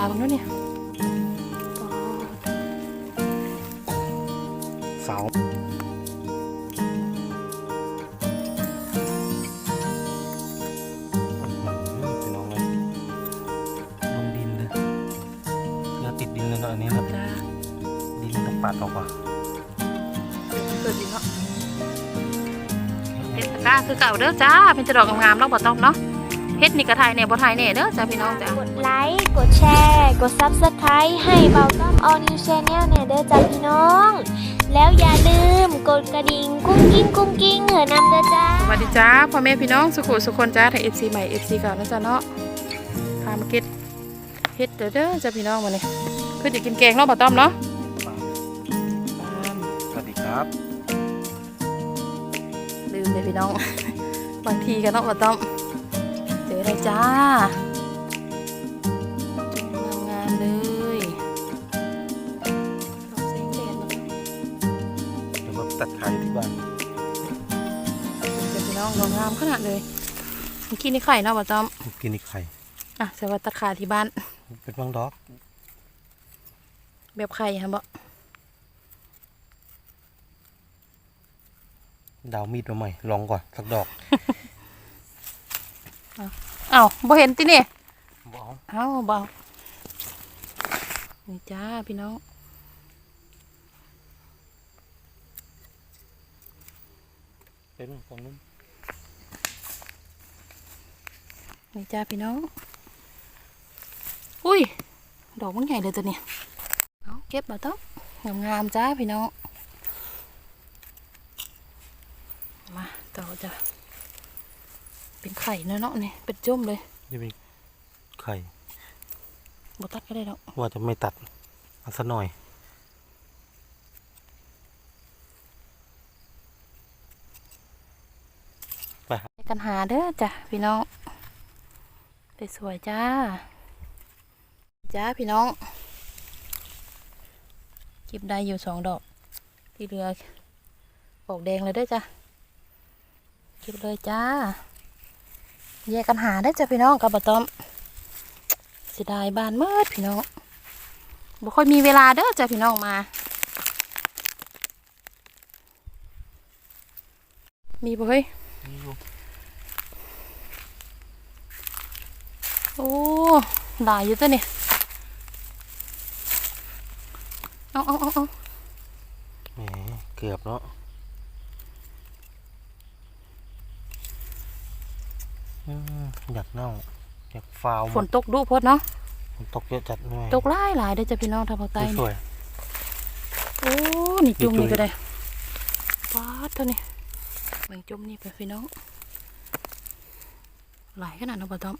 าบ้างด้วยเนี่ยเสาพี่น้องเลยลงดินเลยเชื้อติดดินเลยเนาะอันนี้นะจ้าดินต้องปัดออกก่อนเกิดอีกเนาะเฮ็ดตะกร้าคือเก่าเด้อจ้าเป็นจะดอกงามๆเนาะบ่ต้องเนาะ เฮ็ดนี่ก็ไทยเนี่ยบ่ไทยเนี่ยเด้อจ้าพี่น้องจ้ากดไลค์กดแชร์ กด Subscribe ให้เบาต้อม All New Channel เนี่ยเด้อจ้าพี่น้อง แล้วอย่าลืมกดกระดิ่งกุ้งกิ้งกุ้งกิ้งเหอะนำเด้อจ้าสวัสดีจ้าพ่อแม่พี่น้องสุขุสุคนจ้าทั้ง FC ใหม่ FC เก่านะจ้าเนาะพามาเก็ตเฮ็ดเด้อเด้อจ้าพี่น้องมาเนี่ยคือจะกินแกงเนาะบ่ต้อมเนาะสวัสดีครับลืมเลยพี่น้อง บางทีกันเนาะบ่ต้อม เจออะไรจ้า งามๆเลยดอกแสงแดดเนาะเดี๋ยวมาตัดขายที่บ้านเจอพี่น้องดอกงามขนาดเลยเมื่อกี้นี่ไข่เนาะบ่ต้อม กินอีกไข่อะเสวัสดีค่ะที่บ้าน เป็นบางดอกแบบไข่ฮะบ่ ดาวมีดมาใหม่ลองก่อนสักดอก เอ้าบ่เห็นติเนี่ยบอกเอ้าเบานี่จ้าพี่น้องเป็นของนู้นนี่จ้าพี่น้อง อุ้ย ดอกมันใหญ่เลยตัวเนี่ยเอาเก็บมาต้องงามๆจ้าพี่น้อง มาต่อจ้ะ เป็นไข่เนาะเนาะนี่เป็นจุ่มเลยนี่เป็นไข่บตัดก็ได้แล้วว่าจะไม่ตัดเอาสักหน่อยกันหาเด้อจ้ะพี่น้องสวยๆจ้า จ้าพี่น้องเก็บได้อยู่สองดอก ที่เหลือออกแดงเลยเด้อจ้ะเก็บเลยจ้า แยกกันหาได้อจ้ะพี่น้องกับบะตอมเสียดายบ้านเมื่ดพี่น้องบ่ค่อยมีเวลาเด้อจ้ะพี่น้องมา มีบ่เฮ้ยโอ้หลายอยู่ตัวนี่เอาเอาเอาเอาแหมเกือบเนาะ อืมอยากเน่าอยากฟาวหมฝดนตกดุพดเนาะฝนตกเยอะจัดหน่อยตกหลายหลายเด้อจ้ะพี่น้องทางภาคใต้สนี่วยโอ้นี่จุ่มนี่จุ่มนี่ก็ได้ป๊าดเท่านี้แบ่งจุ่มนี่ไปพี่น้องหลายขนาดเนาะบ่ต้อม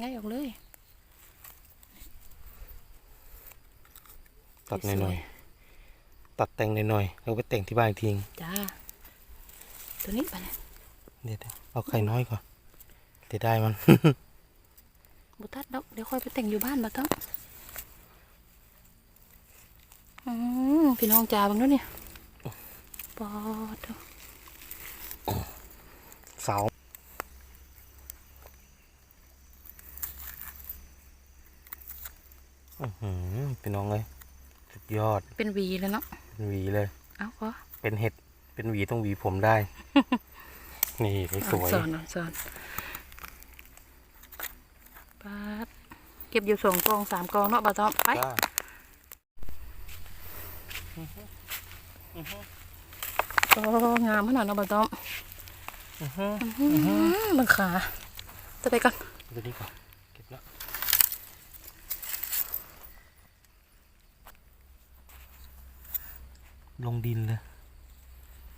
ง่ายออกเลยๆตัดหน่อยๆ ตัดแต่งหน่อยๆแล้วไปแต่งที่บ้านอีกทีจ้าตัวนี้ไปเนี่ยเดี๋ยวๆเอาไข่น้อยก่อนเดี๋ยวได้มัน บุตัดดอกเดี๋ยวค่อยไปแต่งอยู่บ้านบ่ต้องอืมพี่น้องจ้าบังด้วยเนี่ยปอดเถอะเสาอื้อหือพี่น้องเลยสุดยอด เป็นหวีแล้วเนาะ เป็นหวีเลย เอาก็เป็นเห็ด เป็นหวีต้องหวีผมได้ นี่สวยสอนเอาสอนปาดเก็บอยู่สองกองสามกองเนาะบ่ต้องไปๆจ้าโอ้งามขนาดเนาะบ่ต้องอื้อหืออืมบังขาจะไปกันเดี๋ยวนี้ก่อนเก็บแล้ว ลงดินเลย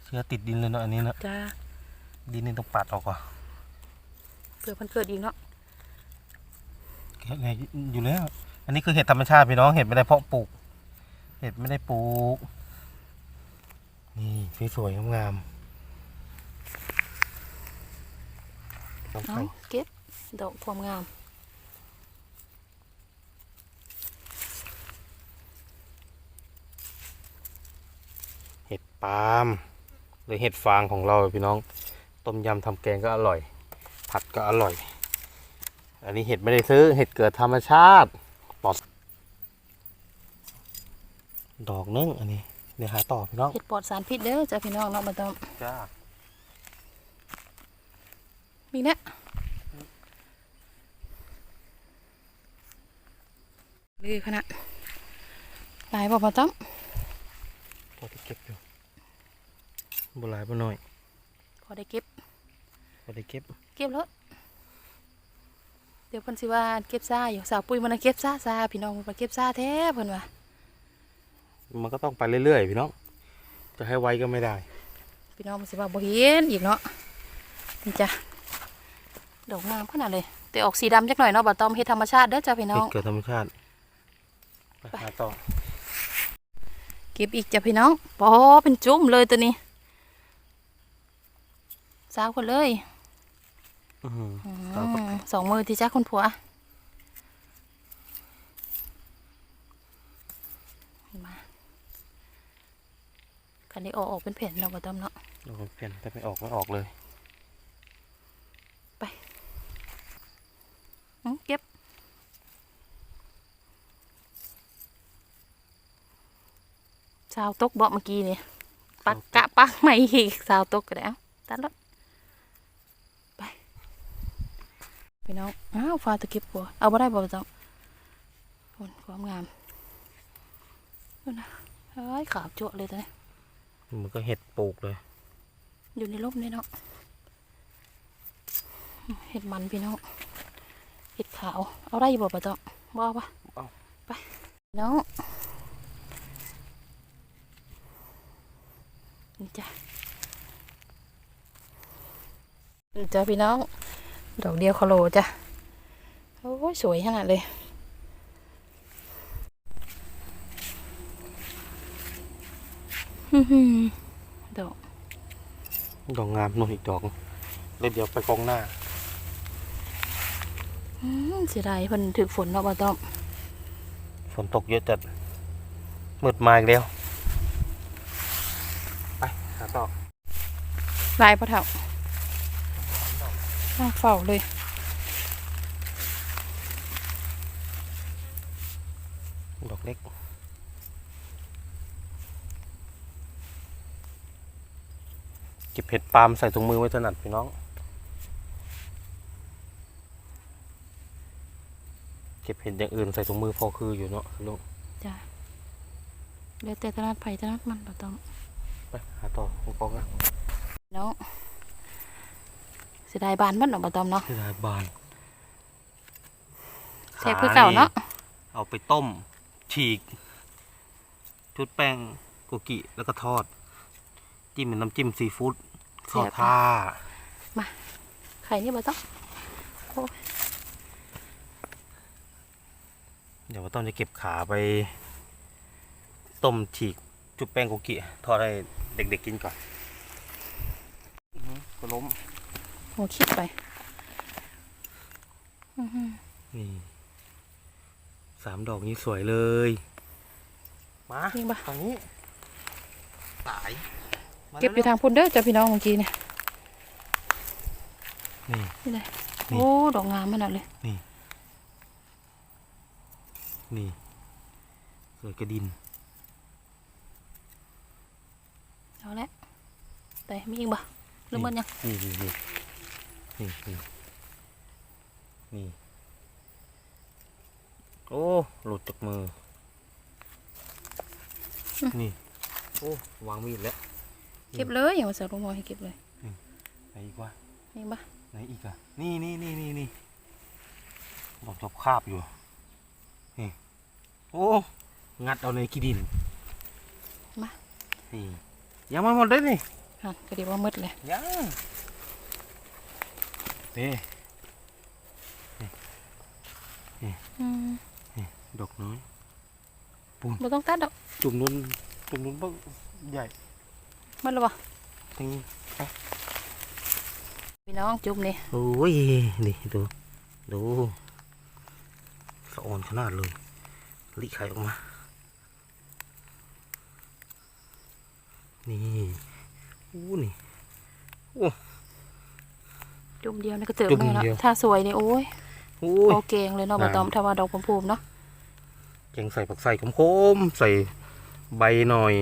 เชื้อติดดินเลยเนาะอันนี้เนาะจ้าดินนี่ต้องปัดออกก่อนเผื่อมันเกิดอีกเนาะเห็ดไงอยู่แล้ว อันนี้คือเห็ดธรรมชาติพี่น้องเห็ดไม่ได้เพาะปลูก เห็ดไม่ได้ปลูก นี่สวยๆงามๆน้ำเอาไข่เก็บดอกความงาม เห็ด ปาล์มหรือเห็ดฟางของเราพี่น้อง ต้มยำทำแกงก็อร่อย ผัดก็อร่อย อันนี้เห็ดไม่ได้ซื้อเห็ดเกิดธรรมชาติปลอดดอกนึงอันนี้เดี๋ยวหาต่อพี่น้องเห็ดปลอดสารพิษเด้อจ้าพี่น้องเนาะบ่ต้องจ้ามีเนี่ยลือขนาดหลายบ่บ่ต้องพอที่เก็บอยู่ บหลายบ่น้อย พอได้เก็บ พอได้เก็บ เก็บแล้วเดี๋ยวเพิ่นสิว่าเก็บซ่าอยู่สาวปุ้ยมันนะเก็บซ่าซ่าพี่น้องมันบ่เก็บซ่าแท้เพิ่นว่ามันก็ต้องไปเรื่อยๆพี่น้อง จะให้ไวก็ไม่ได้ พี่น้องมันสิว่าบ่เห็นอีกเนาะนี่จ้ะดอกงามขนาดเลย แต่ออกสีดำจักหน่อยเนาะบ่ต้อมเฮ็ดธรรมชาติเด้อจ้ะพี่น้เห็อดงเกิดธรรมชาติไปหาต่อเก็บอีกจ้ะพี่น้องปอเป็นจุ่มเลยตัวนี้ สาวคนเลยอื้อหืออืสาวคนมสองมือที่จ้าคุณผัวมาคันนี้ออกออกเป็นแผ่นเนาะบ่ต้อมเนาะเราเปลี่ยนแต่ไม่ออกไม่ออกเลยอืมเก็บสาวตกเบาะเมื่อกี้นี่ปักกะปักไม่อีกสาวตกก็ได้เอาตัดแล้วไป พี่น้อง อ้าวฟ้าตะเก็บผัว เอาบ่ได้บ่ต้อมผลความงามดูนะเฮ้ยขาวจั่วะเลยตัวนี้มันก็เห็ดปลูกเลย อยู่ในร่มเลยเนาะ เห็ดมันพี่น้อง เห็ดขาว เอาได้บ่ปะจ๊ะบ่ปะเอาไปน้องนี่จ้ะนี่จ้ะพี่น้อง ดอกเดียวคาโลจ้ะ โอ้ยสวยขนาดเลยอื้อหือดอก ดอกงามนู่นอีกดอกเลยเดี๋ยวไปกองหน้าอืมเสียดายเพิ่นถึกฝนเนาะบ่ต้อง ฝนตกเยอะจัดมืดมาอีกแล้ว ไปหาต่อลายปะเถา ตั้งเฝ้าเลย ดอกเล็ก เก็บเห็ดปาล์มใส่ถุงมือไว้ถนัดพี่น้อง เก็บเห็ดอย่างอื่นใส่ถุงมือพอคืออยู่เนาะลูกจ้ะเดี๋ยวแต่ตลาดไผ่ตลาดมันบ่ต้อง ไปหาต่อของกองนะเนาะเสียดายบานมันเนาะบ่ต้องเนาะที่ลายบานแซ่บคือเก่าเนาะเอาไปต้ม ฉีก ชุดแป้งโกกิแล้วก็ทอด จิ้มเป็นน้ำจิ้มซีฟู้ดข้าวท่าไข่นี่บ่ต้องเดี๋ยวว่าต้องจะเก็บขาไป ต้มฉีกชุบแป้งโกกิทอดให้เด็กๆกินก่อนอื้อหือก็ล้ม โอ้คิดไปอื้อหือนี่สามดอกนี้สวยเลย มานี่บ่ทางนี้สายมาเก็บอยู่ทางพุ่นเด้อจ้ะพี่น้องเมื่อกี้เนี่ยนี่นี่เลยนี่โอ้ดอกงามขนาดเลยนี่สวยกระดินเอาละแต่มีอีกบ่หรือมันยังนี่นี่ นี่นี่นี่นี่ โอ้ หลุดจากมือ นี่ โอ้ วางมีดแล้ว เก็บเลยอย่ามาใส่ลงมอให้เก็บเลยไหนอีกวะนี่บ่ไหนอีกอะนี่นี่นี่นี่นี่ดอกจบคาบอยู่ นี่ โอ้ งัดเอาในกีดิน มา นี่ ยังไม่หมดเลยนี่อะก็ดีว่ามืดเลยยัง นี่อืมดอกน้อยบ่ต้องตัดดอกจุ่มนู้นจุ่มนู้นบ้างใหญ่มืดแล้วบ่ทั้งนี้พี่น้องจุ่มนี่โอ้ยนี่ดูดูสะออนขนาดเลยลิไข่ออกมา นี่อู้นี่โอ้ จุ่มเดียวนี่ก็เจอจุ่มมือแล้วเดียว ถ้าสวยนี่โอ้ยโอ้โอยเกงเลยเนาะงามบะตอมถ้าว่าดอกผมพูมเนาะแกงใส่ผักใส่ขมๆ ใส่ใบหน่อย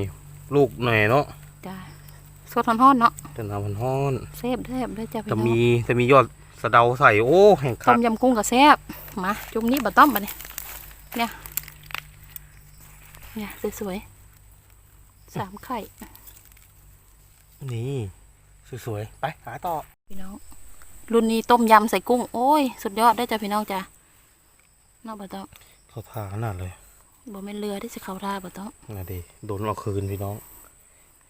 ลูกหน่อยเนาะจ้าสดร้อนๆเนาะจนน้ำมันฮ้อนเซฟเซฟได้จ้าพี่จะน้องมีจะมียอดสะเดาใส่โอ้แห่งต้คักมยำกุ้งกับแซบมาจุ่มนี้บะต้อมบะเนี่ยเนี่ยเนี่ยสวยๆสามไข่ นี่ สวยๆ ไปหาต่อ พี่น้อง รุ่นนี้ต้มยำใส่กุ้ง โอ้ย สุดยอดได้อจ้ะพี่น้องจ้ะนอกบะต้อมเขาทาขนาดเลยบ่แม่นเรือที่สิเข้าท่าบะต้อมนะดิโดนเอาคืนพี่น้อง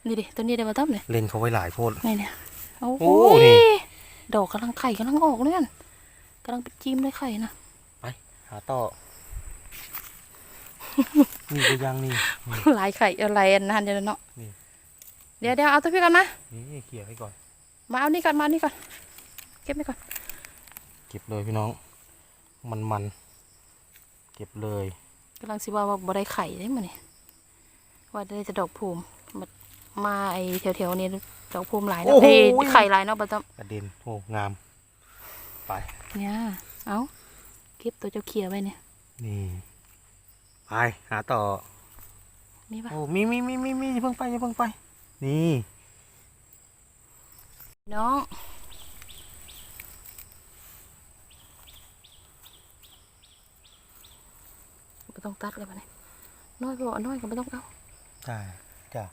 นี่ดิตัวนี้ได้บะต้อมเนี่ยเล่นเขาไว้หลายโพดนี่เนี่ยโอ้โอ้โหนี่ดอกกำลังไข่กำลังออกเลยนั่นกำลังไปจิ้มเลยไข่นะหาต่อนี่ก็ยังนี่หลายไข่อะไรอันนั้นเดี๋ยวเนาะนี่เดี๋ยวเดี๋ยวเอาตัวพี่ก่อนมานี่เขี่ยให้ก่อน มาเอานี่ก่อนมาเอานี่ก่อนเก็บไปก่อน เก็บเลยพี่น้อง มันมันๆเก็บเลยกำลังสิว่าว่าบ่ได้ไข่ได้มาเนี่ยว่าได้จะดอกภูมิมามาไอแถวๆนี้ดอกภูมิหลายเนาะเอ้ยไข่หลายเนาะบะต้อมกระเด็นโอ้งาม ไป เนี่ย เอาเก็บตัวเจ้าเขียไว้เนี่ย นี่ไปหาต่อ มีปะโอ้มีมีมีมีมีอย่าเพิ่งไปอย่าเพิ่งไป นี่ น้องไม่ ต้องตัดเลยปะเนี่ยน้อยพอน้อยก็ไม่ต้องเอาได้จ้ะ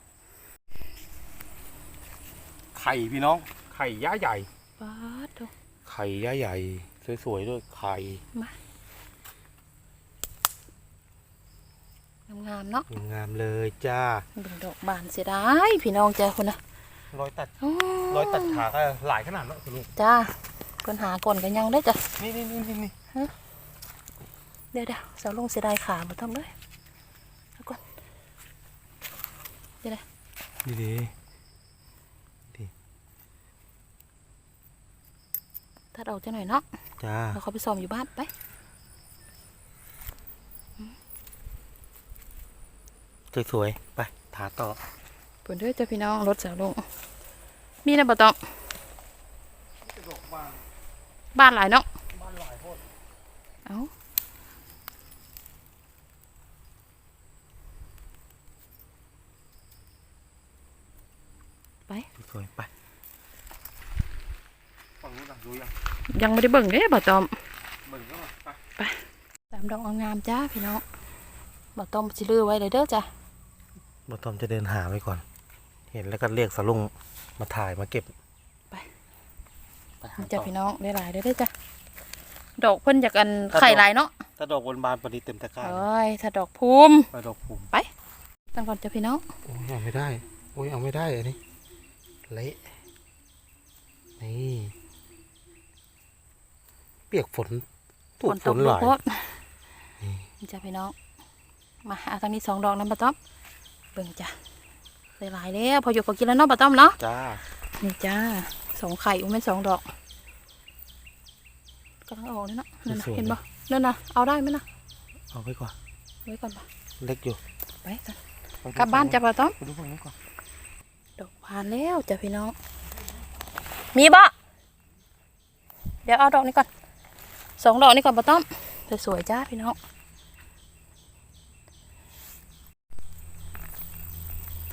ไข่พี่น้อง ไข่ย่าใหญ่ปาดเถอะไข่ย่าใหญ่ สวยๆด้วยไข่งามๆเนาะงามเลยจ้าเป็นดอกบานเสียดายพี่น้องจ้าคนนะรอยตัดโอ้รอยตัดขาก็หลายขนาดเนาะคุณลุงจ้าคนหาก่อนกันยังได้จ้ะนี่นี่นี่นี่นี่ เดี๋ยวเดี๋ยวเสาลงเสียดายขาบ่ทำเลยเอาก่อนนี่ดีตัดออกจะหน่อยเนาะจ้าเราเขาไปซ้อมอยู่บ้านไปสวยๆไปถาต่อเปิดด้วยจ้ะพี่น้องรถเสาลง มีนะบ่ต้องบ้านหลายเนาะเอา วยๆไปฝั่งนู้นดูยังยังไม่ได้เบิ่งเด้บ่ตอมเบิ่งก็มาไปตามดอกงามๆจ้าพี่น้องบ่ต้อมสิลือไว้เลยเด้อจ้ะบอตอมจะเดินหาไว้ก่อน เห็นแล้วก็เรียกสลุงมาถ่ายมาเก็บไปไปหาจ้ะต่อพี่น้องได้หลายเด้อเด้อจ้ะดอกเพิ่นจากอันไข่หลายเนาะถ้าดอกบนบานปฏิเต็มตะกร้าเอ้ยถ้าดอกภูมิไปดอกภูมิตั้งก่อนจ้ะพี่น้องโอ้ยเอาไม่ได้ โอ้ยเอาไม่ได้อันนี้ เละนี่เปียกฝนถูกฝนหลายโพดนี่จ้ะพี่น้อง มาเอาทางนี้สองดอกน้ำปลาต้อมเบิ่งจ้ะได้หลายแล้วพออยู่พอกินแล้วเนาะปลาต้อมเนาะจ้านี่จ้าสองไข่อุ้มเป็นสองดอกกำลังออกเลยเนาะนั่นน่ะเห็นบ่นั่นน่ะเอาได้ไหมน่ะเอาไว้ก่อนไว้ก่อนปะเล็กอยู่ไปกันไปดูกลับบ้านจ้ะปลาต้อมไปดูฝั่งนี้ก่อน ดอกบานแล้วจ้ะพี่น้อง มีบ่เดี๋ยวเอาดอกนี้ก่อนสองดอกนี้ก่อนปลาต้อมสวยๆจ้าพี่น้อง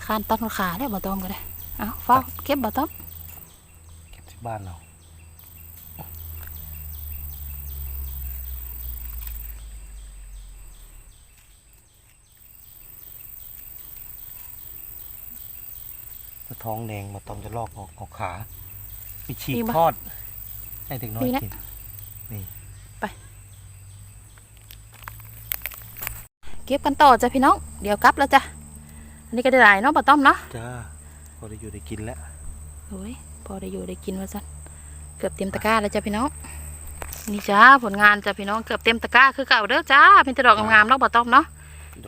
คานตัดขาได้ปลาต้อมก็ได้ เอาเฝ้าเก็บปลาต้อมเก็บที่บ้านเรา ถ้าท้องแดงมาตอมจะลอกออกออกขาไปฉีกทอด ให้เด็กน้อยกินเก็บกันต่อจ้ะพี่น้องเดี๋ยวกลับแล้วจ้ะอันนี้ก็ได้หลายเนาะปลาต้อมเนาะจ้าพอได้อยู่ได้กินแล้วโอ้ยพอได้อยู่ได้กินว่าสันเกือบเต็มตะกร้าแล้วจ้ะพี่น้องนี่จ้าผลงานจ้ะพี่น้องเกือบเต็มตะกร้าคือเก่าเด้อจ้าเป็นแตะดอกงามๆเนาะปลาต้อมเนาะ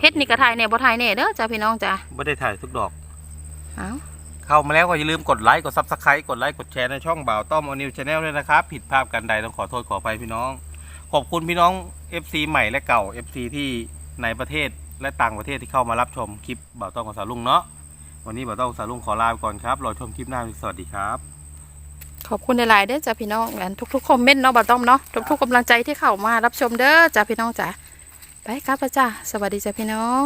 เฮ็ดนี่กระไทยเนี่ยบ่ไทยเนี่ยเด้อจ้ะพี่น้องจ้ะไม่ได้ถ่ายทุกดอก เอา เข้ามาแล้วก็อย่าลืมกดไลค์กดซับสไครต์กดไลค์กดแชร์ในช่องบ่าวต้อมอนิวชาแนลด้วยนะครับ ผิดภาพกันใดต้องขอโทษขออภัยพี่น้อง ขอบคุณพี่น้อง FC ใหม่และเก่า FC ที่ในประเทศและต่างประเทศที่เข้ามารับชมคลิปบ่าวต้อมกับสาวลุงเนาะวันนี้บ่าวต้อมสาวลุงขอลาไปก่อนครับรอชมคลิปหน้าสวัสดีครับ ขอบคุณหลายๆเด้อจ้ะพี่น้องอันทุกๆคอมเมนต์เนาะบ่าวต้อมเนาะทุกๆกำลังใจที่เข้ามารับชมเด้อจ้ะพี่น้องจ้ะไปครับจ้ะสวัสดีจ้ะพี่น้อง